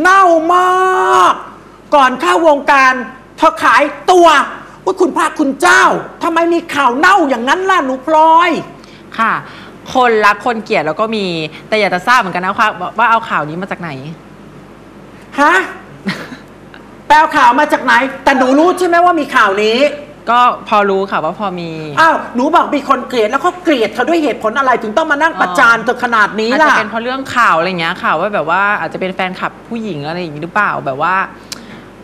เน่ามาก ก่อนเข้าวงการเธอขายตัวว่าคุณพระคุณเจ้าทำไมมีข่าวเน่าอย่างนั้นล่ะหนูพลอย ค่ะ คนรักคนเกลียดแล้วก็มี แต่อยากจะทราบเหมือนกันนะว่าว่าเอาข่าวนี้มาจากไหน ฮะ แปลข่าวมาจากไหน แต่หนูรู้ใช่ไหมว่ามีข่าวนี้ ก็พอรู้ค่ะว่าพอมี อ้าวหนูบอกมีคนเกลียดแล้วเขาเกลียดเธอด้วยเหตุผลอะไรถึงต้องมานั่งประจานเธอขนาดนี้อาจล่ะ จะเป็นเพราะเรื่องข่าวอะไรอย่างเงี้ยข่าวว่าแบบว่าอาจจะเป็นแฟนคลับผู้หญิงอะไรอย่างงี้หรือเปล่าแบบว่า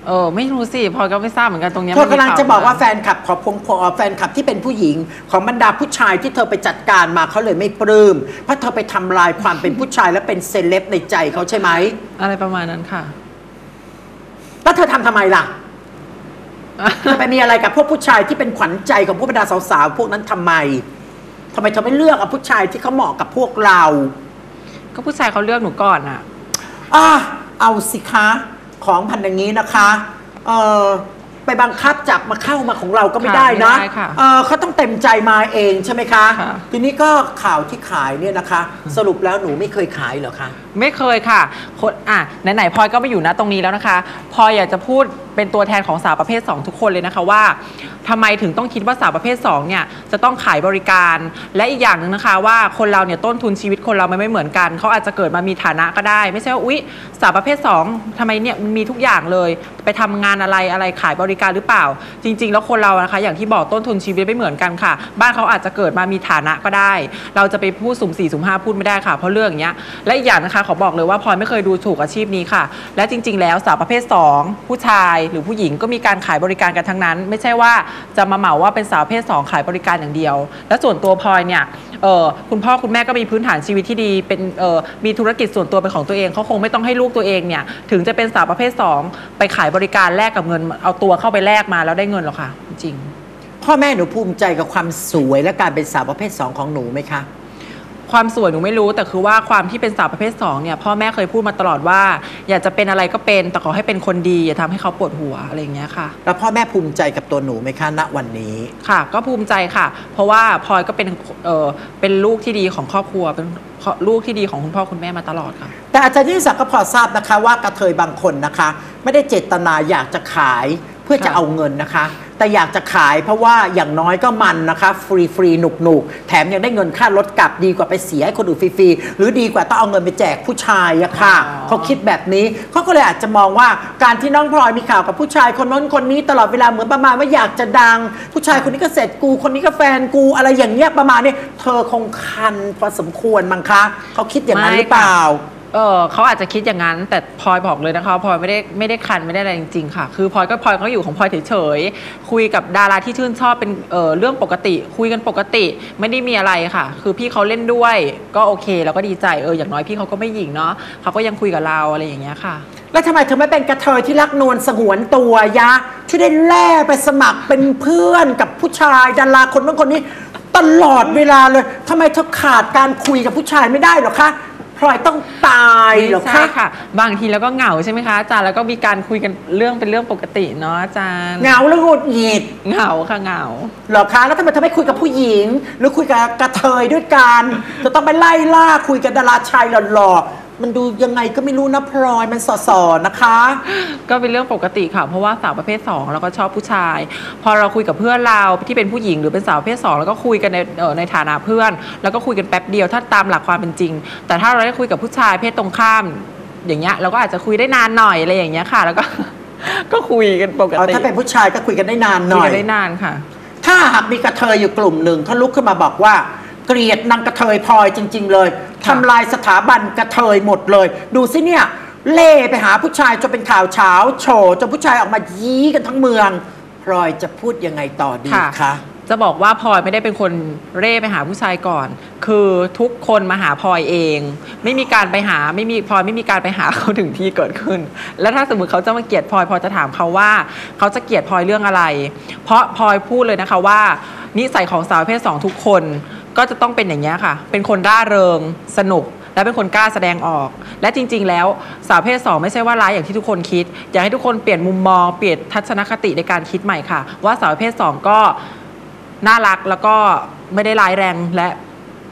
เออไม่รู้สิพลอยก็ไม่ทราบเหมือนกันตรงเนี้ยเธอกำลังจะบอกว่าแฟแฟนคลับของพงพอแฟนคลับที่เป็นผู้หญิง ของบรรดาผู้ชายที่เธอไปจัดการมาเขาเลยไม่ปลื้มเพราะเธอไปทำลายความเป็นผู้ชายและเป็นเซเลบในใจเขาใช่ไหม อะไรประมาณนั้นค่ะ แล้วเธอทำทำไมล่ะ เธอไปมีอะไรกับพวกผู้ชายที่เป็นขวัญใจของพวกบรรดาสาวๆพวกนั้นทำไมทำไมเธอไม่เลือกเอาผู้ชายที่เขาเหมาะกับพวกเรา ก็ผู้ชายเขาเลือกหนูก่อนอะอะเอาสิคะ ของพันอย่างนี้นะคะ เออ ไปบังคับจับมาเข้ามาของเราก็ไม่ค่ะได้นะไม่ได้ค่ะเออเขาต้องเต็มใจมาเองใช่ไหมคะ ค่ะ ทีนี้ก็ข่าวที่ขายเนี่ยนะคะ สรุปแล้วหนูไม่เคยขายเหรอคะ ไม่เคยค่ะคนอะไหนๆพลอยก็มาอยู่นะตรงนี้แล้วนะคะพลอยอยากจะพูดเป็นตัวแทนของสาวประเภท 2 ทุกคนเลยนะคะว่า ทำไมถึงต้องคิดว่าสาวประเภท2เนี่ยจะต้องขายบริการ และอีกอย่างหนึ่งนะคะว่าคนเราเนี่ยต้นทุนชีวิตคนเรามันไม่เหมือนกัน เขาอาจจะเกิดมามีฐานะก็ได้ ไม่ใช่ว่าอุ๊ยสาวประเภท 2ทำไมเนี่ยมันมีทุกอย่างเลย ไปทำงานอะไรอะไรขายบริการหรือเปล่า จริง ๆ แล้วคนเรานะคะอย่างที่บอกต้นทุนชีวิตไม่เหมือนกันค่ะ บ้านเขาอาจจะเกิดมามีฐานะก็ได้ เราจะไปพูดสุ่มสี่สุ่มห้าพูดไม่ได้ค่ะเพราะเรื่องอย่างเงี้ยและอีกอย่างนะคะขอบอกเลยว่าพลอยไม่เคยดูถูกอาชีพนี้ค่ะ และจริง ๆ แล้วสาวประเภท 2 ผู้ชายหรือผู้หญิงก็มีการขายบริการกันทั้งนั้น ไม่ใช่ว่าจะมาเหมาว่าเป็นสาวประเภท2ขายบริการอย่างเดียว และส่วนตัวพลอยเนี่ยคุณพ่อคุณแม่ก็มีพื้นฐานชีวิตที่ดี เป็นมีธุรกิจส่วนตัวเป็นของตัวเองเขาคงไม่ต้องให้ลูกตัวเองเนี่ยถึงจะเป็นสาวประเภท 2 ไปขายบริการแลกกับเงิน เอาตัวเข้าไปแลกมาแล้วได้เงินหรอกค่ะจริง พ่อแม่หนูภูมิใจกับความสวยและการเป็นสาวประเภทสองของหนูไหมคะ ความสวยหนูไม่รู้ แต่คือว่าความที่เป็นสาวประเภท2เนี่ยพ่อแม่เคยพูดมาตลอดว่า อยากจะเป็นอะไรก็เป็นแต่ขอให้เป็นคนดีอย่าทำให้เขาปวดหัวอะไรอย่างเงี้ยค่ะ แล้วพ่อแม่ภูมิใจกับตัวหนูไหมคะณวันนี้ ค่ะ ก็ภูมิใจค่ะ เพราะว่าพลอยก็เป็นเออเป็นลูกที่ดีของครอบครัวเป็นลูกที่ดีของคุณพ่อคุณแม่มาตลอดค่ะ แต่อาจารย์ยิ่งศักดิ์ก็พอทราบนะคะว่ากระเทยบางคนนะคะ ไม่ได้เจตนาอยากจะขายเพื่อจะค่ะเอาเงินนะคะ แต่อยากจะขายเพราะว่าอย่างน้อยก็มันนะคะฟรีฟรีหนุกหนุกๆแถมยังได้เงินค่ารถกลับดีกว่าไปเสียให้คนอื่นฟรีๆหรือดีกว่าต้องเอาเงินไปแจกผู้ชายอะค่ะอ๋อเขาคิดแบบนี้เขาก็เลยอาจจะมองว่าการที่น้องพลอยมีข่าวกับผู้ชายคนนั้นคนนี้ตลอดเวลาเหมือนประมาณว่าอยากจะดัง ผู้ชายคนนี้ก็เสร็จกู คนนี้ก็แฟนกูอะไรอย่างเงี้ยประมาณนี้เธอคงคันพอสมควรมั้งคะเขาคิดอย่างนั้นหรือเปล่า เออเขาอาจจะคิดอย่างนั้น แต่พลอยบอกเลยนะคะพลอยไม่ได้ไม่ได้คันไม่ได้อะไรจริงๆค่ะ คือพลอยก็พลอยก็อยู่ของพลอยเฉยๆคุยกับดาราที่ชื่นชอบเป็นเออเรื่องปกติ คุยกันปกติไม่ได้มีอะไรค่ะ คือพี่เขาเล่นด้วยก็โอเคแล้วก็ดีใจเอออย่างน้อยพี่เขาก็ไม่หยิงเนาะเขาก็ยังคุยกับเราอะไรอย่างเงี้ยค่ะ แล้วทำไมเธอไม่เป็นกระเทยที่รักนวลสงวนตัวยะช่วยได้แล่ไปสมัครเป็นเพื่อนกับผู้ชายดาราคนนั้นคนนี้ ตลอดเวลาเลยทำไมเธอขาดการคุยกับผู้ชายไม่ได้หรอคะ ลอยต้องตายเหรอไม่ใช่คะค่ะ บางทีแล้วก็เหงาใช่ไหมคะอาจารย์แล้วก็มีการคุยกันเรื่องเป็นเรื่องปกติเนาะอาจารย์เหงาแล้วหงุดหงิดเหงาค่ะเหงา เหรอคะ แล้วทำไมเธอไม่คุยกับผู้หญิง หรือคุยกับกระเทยด้วยกันเธอต้องไปไล่ล่าคุยกับดาราชายหล่อๆ มันดูยังไงก็ไม่รู้นะพลอยมันสอๆนะคะ ก็เป็นเรื่องปกติค่ะ เพราะว่าสาวประเภท2เราก็ชอบผู้ชาย พอเราคุยกับเพื่อนเราที่เป็นผู้หญิงหรือเป็นสาวประเภท2แล้วก็คุยกันในเอ่อในฐานะเพื่อน แล้วก็คุยกันแป๊บเดียวถ้าตามหลักความเป็นจริง แต่ถ้าเราได้คุยกับผู้ชายเพศตรงข้าม อย่างเงี้ยเราก็อาจจะคุยได้นานหน่อยอะไรอย่างเงี้ยค่ะ แล้วก็ ก็คุยกันปกเอาติถ้าเป็นผู้ชายก็คุยกันได้นานหคุยน่อย กันได้นานค่ะ ถ้าหากมีกระเทยอยู่กลุ่มหนึ่งเขาลุกขึ้นมาบอกว่า เกลียดนางกระเทยพลอยจริง ๆ เลยค่ะทำลายสถาบันกระเทยหมดเลย ดูสิเนี่ยเล่ไปหาผู้ชายจนเป็นข่าวเช้าโฉจนผู้ชายออกมายี้กันทั้งเมืองพลอยจะพูดยังไงต่อดีคะจะบอกว่าพลอยไม่ได้เป็นคนเร่ไปหาผู้ชายก่อน คือทุกคนมาหาพลอยเอง ไม่มีการไปหาไม่มีพลอยไม่มีการไปหาเขาถึงที่เกิดขึ้น แล้วถ้าสมมติเขาจะมาเกลียดพลอยพลอยจะถามเขาว่า เขาจะเกลียดพลอยเรื่องอะไร เพราะพลอยพูดเลยนะคะว่านิสัยของสาวประเพศสองทุกคน ก็จะต้องเป็นอย่างนี้ยค่ะ เป็นคนร่าเริงสนุก และเป็นคนกล้าแสดงออก และจริง ๆ แล้วสาวประเพศสองไม่ใช่ว่าร้ายอย่างที่ทุกคนคิด อยากให้ทุกคนเปลี่ยนมุมมองเปลี่ยนทัศนคติในการคิดใหม่ค่ะ ว่าสาวประเพศสองก็น่ารักแล้วก็ไม่ได้ร้ายแรงและ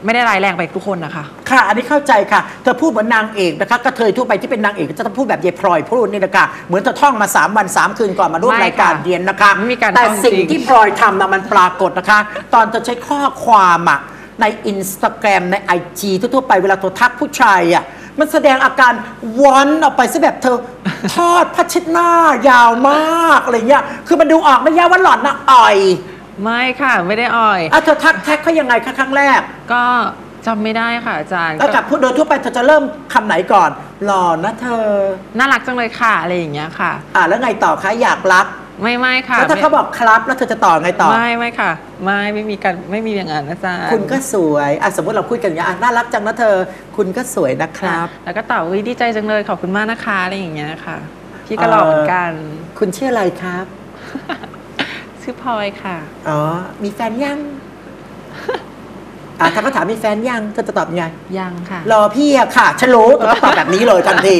ไม่ได้ร้ายแรงไปทุกคนนะคะ ค่ะ อันนี้เข้าใจค่ะ เธอพูดเหมือนนางเอกนะคะกระเทยทั่วไปที่เป็นนางเอกก็จะต้องพูดแบบยายพลอยพูดนี่นะคะเหมือนเธอท่องมา 3 วัน 3 คืนก่อนมาร่วมไม่รายการค่ะเรียนนะคะ ไม่มีการแต่ท่องสิ่งจริง ที่พลอยทำนะมันปรากฏนะคะ ตอนเธอใช้ข้อความอะ ในอินสตาแกรมในไอจีทั่วๆไปเวลาเธอทักผู้ชายอะมันแสดงอาการวอนออกไปซะแบบเธอ ทอดพัชดหน้ายาวมากอะไรเงี้ยคือมันดูออกไม่ยากว่าหล่อนนะอ่อยไม่ค่ะไม่ได้อ่อยอะเธอทักแท็กเขายังไงคะครั้งแรก ก็จำไม่ได้ค่ะอาจารย์แล้วกับพูดโดยทั่วไปเธอจะเริ่มคำไหนก่อน หล่อนะเธอ น่ารักจังเลยค่ะอะไรอย่างเงี้ยค่ะ อะแล้วไงต่อคะอยากรัก ไม่ไม่ค่ะแล้วถ้าเขาบอกครับแล้วเธอจะต่อไงต่อ ไม่ไม่ค่ะ ไม่ไม่มีการไม่มีอย่างนั้นอาจารย์คุณก็สวยอะสมมติเราคุยกันอย่างนี้ยอะน่ารักจังนะเธอ คุณก็สวยนะคค่ะรับ แล้วก็ตอบวิดีใจจังเลยขอบคุณมากนะคะอะไรอย่างเงี้ยค่ะ พี่ก็หล่อเหมือนกัน คุณชื่ออะไรครับ ชื่อพลอยค่ะ อ๋อ มีแฟนยังอะถ้าเขาถามมีแฟนยังเธอจะตอบยังไง ยังค่ะ รอพี่อะค่ะฉันรู้เธอต้องตอบแบบนี้เลยทันที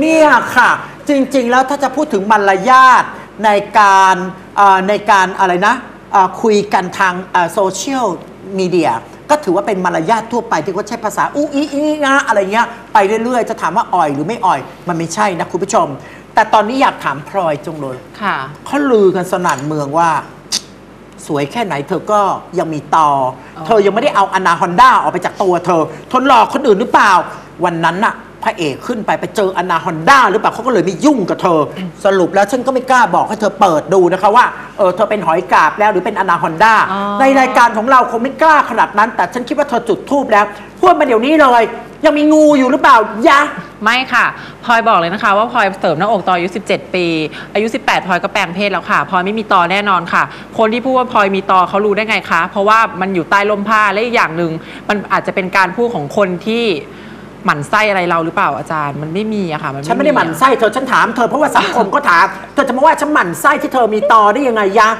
เนี่ยค่ะ จริง ๆ แล้วถ้าจะพูดถึงมารยาท ในการเอ่อในการอะไรนะเอ่อคุยกันทางโซเชียลมีเดียก็ถือว่าเป็นมารยาททั่วไปที่เขาใช้ภาษาอู้อีอีนะอะไรเงี้ยไปเรื่อยๆ จะถามว่าอ่อยหรือไม่อ่อย มันไม่ใช่นะคุณผู้ชม แต่ตอนนี้อยากถามพลอยจงเลยค่ะเขาลือกันสนั่นเมืองว่า สวยแค่ไหนเธอก็ยังมีต่อออเธอยังไม่ได้เอาอนาฮอนด้าออกไปจากตัวเธอ ทนหลอกคนอื่นหรือเปล่า วันนั้นน่ะ พระเอกขึ้นไปไปเจออนาฮอนด้าหรือเปล่าเขาก็เลยไม่ยุ่งกับเธอ สรุปแล้วฉันก็ไม่กล้าบอกให้เธอเปิดดูนะคะว่าเออเธอเป็นหอยกาบแล้วหรือเป็นอนาฮอนด้าอ๋อ ในรายการของเราคงไม่กล้าขนาดนั้น แต่ฉันคิดว่าเธอจุดทูบแล้วพูดมาเดี๋ยวนี้เลย ยังมีงูอยู่หรือเปล่ายะ ไม่ค่ะพลอยบอกเลยนะคะ ว่าพลอยเสริมหน้าอกตอนอายุ 17 ปี อายุ 18พลอยก็แปลงเพศแล้วค่ะพลอยไม่มีตอแน่นอนค่ะ คนที่พูดว่าพลอยมีตอเขารู้ได้ไงคะ เพราะว่ามันอยู่ใต้ร่มผ้าและอีกอย่างหนึ่งมันอาจจะเป็นการพูดของคนที่ หมั่นไส้อะไรเราหรือเปล่าอาจารย์มันไม่มีอะค่ะมันฉันไม่ได้หมั่นอะไส้เธอฉันถามเธอเพราะว่าสังคมก็ถามเธอจะมาว่าฉันหมั่นไส้ที่เธอมีตอได้ยังไงยะ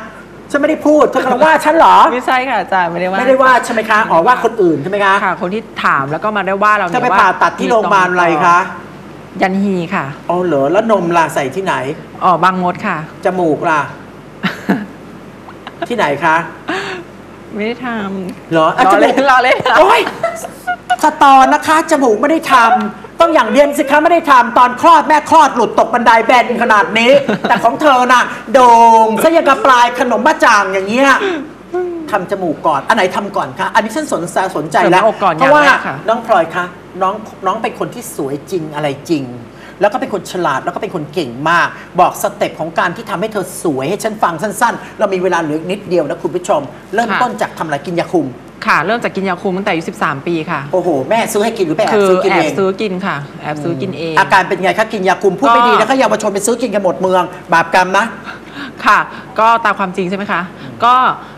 ฉันไม่ได้พูดเธอกำลังว่าฉันเหรอไม่ใช่ค่ะอาจารย์ไม่ได้ว่าไม่ได้ว่าใช่ไหมคะอ๋อว่าคนอื่นใช่ไหมคะค่ะ คนที่ถามแล้วก็มาได้ว่าเราเธเนี่อยไปว่าผ่าตัดที่โรงพยาบาลอะไรคะยันฮีค่ะอ๋อเหรอแล้วนมล่ะใส่ที่ไหนอ๋อบางมดค่ะจมูกล่ะ ที่ไหนคะไม่ได้ทเหรอำอะรอจมูเล่กนรอเล่นโอ้ย สตอนะคะ จมูกไม่ได้ทำต้องอย่างเดียนสิคะไม่ได้ทำตอนคลอดแม่คลอดหลุดตกบันไดแบนขนาดนี้ แต่ของเธอน่ะ โด่งซะยังกับปลายขนมบ้าจ่างอย่างเงี้ยทำจมูกก่อน อันไหนทำก่อนคะ อันนี้ฉันสนใจสนใจแล้วเสริมหน้าอกก่อนเพราะว่าอย่างแรกค่ะ น้องพลอยคะน้องน้องเป็นคนที่สวยจริงอะไรจริง แล้วก็เป็นคนฉลาดแล้วก็เป็นคนเก่งมาก บอกสเต็ปของการที่ทำให้เธอสวยให้ฉันฟังสั้น ๆ เรามีเวลาเหลืออีกนิดเดียวนะคุณผู้ชม เริ่มต้นจากทำอะไรกินยาคุม ค่ะ เริ่มจากกินยาคุมตั้งแต่อายุ13 ปีค่ะ โอ้โห แม่ซื้อให้กินหรือไปแอบคือซื้อกินแอเอบงซื้อกินค่ะ แอบซื้อกินเอง อาการเป็นไงคะกินยาคุมพูดไม่ก็ดีนะคะเยาวชนไปซื้อกินกันหมดเมือง บาปกรรมนะ ค่ะ ก็ตามความจริงใช่ไหมคะ ก็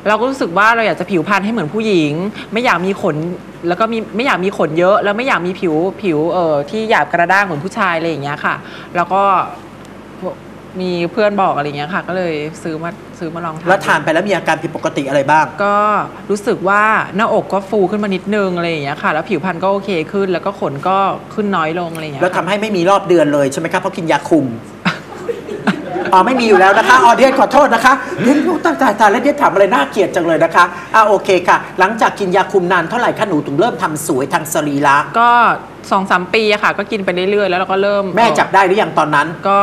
เราก็รู้สึกว่าเราอยากจะผิวพรรณให้เหมือนผู้หญิง ไม่อยากมีขน แล้วก็มีไม่อยากมีขนเยอะ แล้วไม่อยากมีผิวผิวเอ่อที่หยาบกระด้างเหมือนผู้ชายอะไรอย่างเงี้ยค่ะ แล้วก็ มีเพื่อนบอกอะไรอย่างเงี้ยค่ะ ก็เลยซื้อมาซื้อมาลองทานแล้วทานไปแล้วมีอาการผิดปกติอะไรบ้าง ก็รู้สึกว่าหน้าอกก็ฟูขึ้นมานิดนึงอะไรอย่างเงี้ยค่ะ แล้วผิวพรรณก็โอเคขึ้น แล้วก็ขนก็ขึ้นน้อยลงอะไรอย่างเงี้ยแล้วทำค่ะให้ไม่มีรอบเดือนเลยใช่ไหมครับเพราะกินยาคุมอ๋อไม่มีอยู่แล้วนะคะออเดียนขอโทษนะคะเดียนตั้งใจตายแล้วเดียนถามอะไรน่าเกลียดจังเลยนะคะอ่าโอเคค่ะ หลังจากกินยาคุมนานเท่าไหร่คะหนูถึงเริ่มทำสวยทางสรีระก็สองสามปีอะค่ะ ก็กินไปเรื่อยๆแล้วเราก็เริ่ม แม่จับได้หรือยังตอนนั้นก็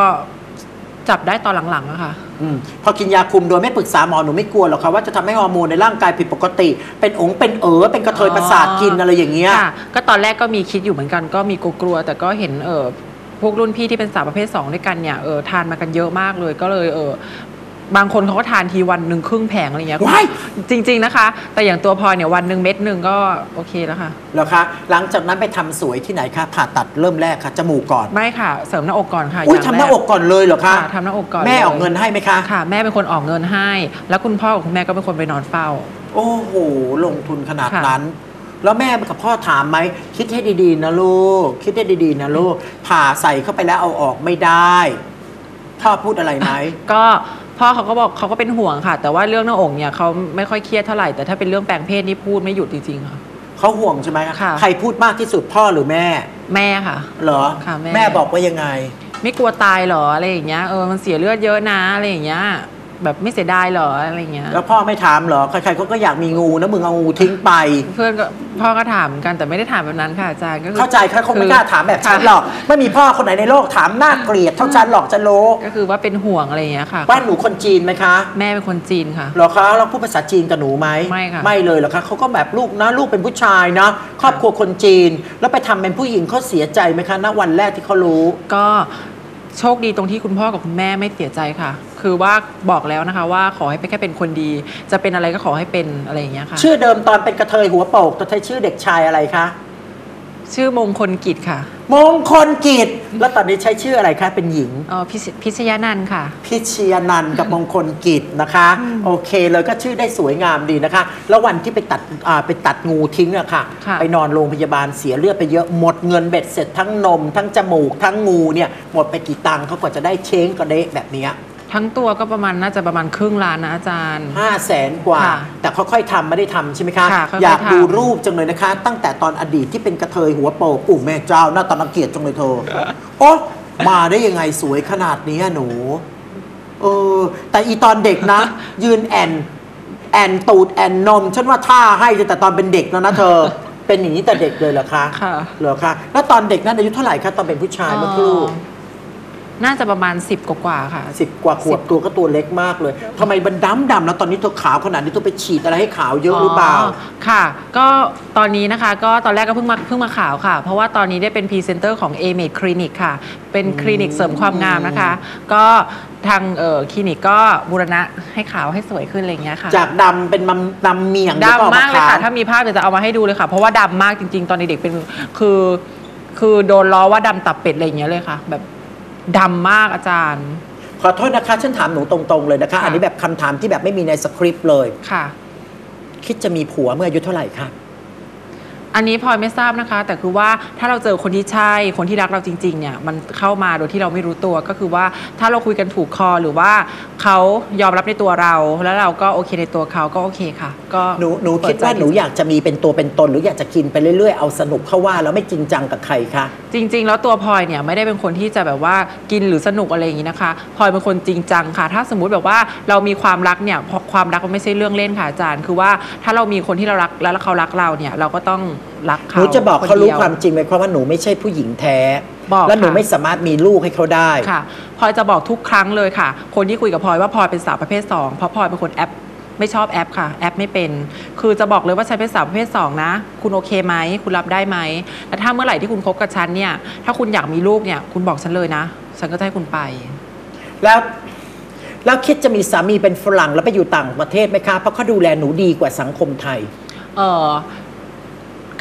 จับได้ตอนหลังๆอะค่ะ อมพอกินยาคุมโดยไม่ปรึกษาหมอหนูไม่กลัวหรอกคะว่าจะทำให้ฮอร์โมนในร่างกายผิดปกติ เป็นองค์เป็นเอ๋อเป็นกระเทยประสาทกินอะไรอย่างเงี้ย ค่ะก็ตอนแรกก็มีคิดอยู่เหมือนกันก็มีกลัวๆแต่ก็เห็นเออพวกรุ่นพี่ที่เป็นสาวประเภท 2 ด้วยกันเนี่ยเออทานมากันเยอะมากเลยก็เลยเออ บางคนเขาก็ทานทีวันหนึ่งครึ่งแผงอะไรเงี้ยว้าย จริง ๆนะคะ แต่อย่างตัวพลอยเนี่ยวันหนึ่งเม็ดหนึ่งก็โอเคแล้วค่ะ เหรอคะ หลังจากนั้นไปทำสวยที่ไหนคะผ่าตัดเริ่มแรกคะจมูกก่อน ไม่ค่ะ เสริมหน้าอกก่อนค่ะอุ้ยย่งทำหน้าแรอกก่อนเลยเหรอคะค่ะทำหน้าอกก่อนแม่ลยออกเงินให้ไหมคะ ค่ะ แม่เป็นคนออกเงินให้ แล้วคุณพ่อกับคุณแม่ก็เป็นคนไปนอนเฝ้า โอ้โห ลงทุนขนาดค่ะนั้น แล้วแม่กับพ่อถามไหม คิดให้ดีๆนะลูก คิดให้ดีๆนะลูก ผ่าใส่เข้าไปแล้วเอาออกไม่ได้ พ่อพูดอะไรไหม ก็ พ่อเขาก็บอกเขาก็เป็นห่วงค่ะ แต่ว่าเรื่องหน้าอกเนี่ยเขาไม่ค่อยเครียดเท่าไหร่แต่ถ้าเป็นเรื่องแปลงเพศนี่พูดไม่หยุดจริงๆค่ะ เขาห่วงใช่ไหมค่ะ ใครพูดมากที่สุดพ่อหรือแม่ แม่ค่ะ เหรอค่ะแม่บอกว่ายังไง ไม่กลัวตายเหรออะไรอย่างเงี้ยเออมันเสียเลือดเยอะนะอะไรอย่างเงี้ย แบบไม่เสียดายเหรออะไรเงี้ย แล้วพ่อไม่ถามเหรอ ใครๆเขาก็อยากมีงูนะมึงเอางูทิ้งไป เพื่อนก็พ่อก็ถามเหมือนกันแต่ไม่ได้ถามแบบนั้นค่ะอาจารย์ก็คือเข้าใจค่ะคงไม่กล้าถามแบบฉันค่ะหรอก ไม่มีพ่อคนไหนในโลกถามน่าเกลียดเท่าฉันหรอกจะโลก็คือว่าเป็นห่วงอะไรอย่างเงี้ยค่ะ บ้านหนูคนจีนไหมคะ แม่เป็นคนจีนค่ะ เหรอคะเราพูดภาษาจีนกับหนูไหมไม่ค่ะ ไม่เลยเหรอคะเขาก็แบบลูกนะลูกเป็นผู้ชายนะครอบครัวคนจีน แล้วไปทำเป็นผู้หญิงเขาเสียใจไหมคะณวันแรกที่เขารู้ ก็ โชคดีตรงที่คุณพ่อกับคุณแม่ไม่เสียใจค่ะ คือว่าบอกแล้วนะคะ ว่าขอให้เป็นแค่เป็นคนดี จะเป็นอะไรก็ขอให้เป็นอะไรอย่างเงี้ยค่ะ ชื่อเดิมตอนเป็นกระเทยหัวโปกตอนใช้ชื่อเด็กชายอะไรคะ ชื่อมงคลกิจค่ะมงคลกิจ แล้วตอนนี้ใช้ชื่ออะไรคะเป็นหญิงเอ่อพิชพิชยานันท์ค่ะ พิชยานันท์กับมงคลกิจนะคะ โอเคเลยก็ชื่อได้สวยงามดีนะคะ แล้ววันที่ไปตัดอ่าไปตัดงูทิ้งอะค่ะ ค่ะ ไปนอนโรงพยาบาลเสียเลือดไปเยอะหมดเงินเบ็ดเสร็จทั้งนม ทั้งจมูกทั้งงูเนี่ยหมดไปกี่ตังค์เขากว่าจะได้เช้งกระเดะแบบเนี้ย ทั้งตัวก็ประมาณน่าจะประมาณครึ่งล้านนะอาจารย์ ห้าแสนกว่า ค่ะแต่ค่อยๆทำไม่ได้ทำใช่ไหมคะค่ะค่อยๆอยากดูทำ รูปจังเลยนะคะ ตั้งแต่ตอนอดีตที่เป็นกระเทยหัวโปกปู่แม่เจ้าหน้าตานังเกียจจังเลยเธอ โอ้มาได้ยังไงสวยขนาดนี้อะหนูเออแต่อีตอนเด็กนะ ยืนแอนแอนตูดแอนนม ฉันว่าท่าให้แต่ตอนเป็นเด็กแล้วนะเธอ เป็นอย่างนี้แต่เด็กเลยเหรอคะค่ะ เหรอคะแล้วตอนเด็กนั้นอายุเท่าไหร่คะตอนเป็นผู้ชายเมื่อครู่ น่าจะประมาณ 10 กว่าๆค่ะ สิบกว่าขวบตัวก็ตัวเล็กมากเลยทำไมมันดำดำแล้วตอนนี้เธอขาวขนาดนี้เธอไปฉีดอะไรให้ขาวเยอะหรือเปล่า ค่ะ ก็ตอนนี้นะคะ ก็ตอนแรกก็เพิ่งมาเพิ่งมาข่าวค่ะ เพราะว่าตอนนี้ได้เป็นพรีเซนเตอร์ของ a m a d Clinic ค่ะ เป็นคลินิกเสริมความงามนะคะ ก็ทางเอ่อคลินิกก็บูรณะให้ขาวให้สวยขึ้นอะไรอย่างเงี้ยค่ะ จากดำเป็นมัมดำเมียงหรือเปล่ดำมากเลยค่ะ ขว ถ้ามีภาพเดี๋ยวจะเอามาให้ดูเลยค่ะ เพราะว่าดำมากจริง ๆ ตอนเด็กๆเป็นคือ คือโดนล้อว่าดำตับเป็ดอะไรอย่างเงี้ยเลยค่ะ แบบ ดำมากอาจารย์ ขอโทษนะคะ ฉันถามหนูตรงๆเลยนะคะค่ะอันนี้แบบคำถามที่แบบไม่มีในสคริปต์เลยค่ะ คิดจะมีผัวเมื่ออายุเท่าไหร่คะ อันนี้พลอยไม่ทราบนะคะ แต่คือว่าถ้าเราเจอคนที่ใช่ คนที่รักเราจริงๆเนี่ยมันเข้ามาโดยที่เราไม่รู้ตัวก็คือว่าถ้าเราคุยกันถูกคอหรือว่าเขายอมรับในตัวเราแล้วเราก็โอเคในตัวเขาก็โอเคค่ะ ก็หนูหนูเปิคิดว่าใจหนูอยากจะมีเป็นตัวเป็นตน หรืออยากจะกินไปเรื่อยๆ เอาสนุกเข้าว่าแล้วไม่จริงจังกับใครคะ จริง ๆ แล้วตัวพลอยเนี่ยไม่ได้เป็นคนที่จะแบบว่ากินหรือสนุกอะไรอย่างนี้นะคะพลอยเป็นคนจริงจังค่ะ ถ้าสมมุติแบบว่าเรามีความรักเนี่ยเพราะความรักมันไม่ใช่เรื่องเล่นค่ะอาจารย์ คือว่าถ้าเรามีคนที่เรารักแล้วเขารักเราเนี่ยเราก็ต้องรักหเขานูจะบอกเขารู้นดีย ความจริงไหมเพราะว่าหนูไม่ใช่ผู้หญิงแท้ บอกและหนูค่ะ ไม่สามารถมีลูกให้เขาได้ ค่ะพลอยจะบอกทุกครั้งเลยค่ะ คนที่คุยกับพลอยว่าพลอยเป็นสาวประเภท 2 เพราะพลอยเป็นคนแอปไม่ชอบแอปค่ะ แอปไม่เป็น คือจะบอกเลยว่าฉันเป็นสาวประเภท 2 นะ คุณโอเคไหม คุณรับได้ไหมแต่ถ้าเมื่อไหร่ที่คุณคบกับฉันเนี่ย ถ้าคุณอยากมีลูกเนี่ย คุณบอกฉันเลยนะ ฉันก็จะให้คุณไป แล้วแล้วคิดจะมีสามีเป็นฝรั่งแล้วไปอยู่ต่างประเทศไหมคะเพราะเขาดูแลหนูดีกว่าสังคมไทย เอ่อ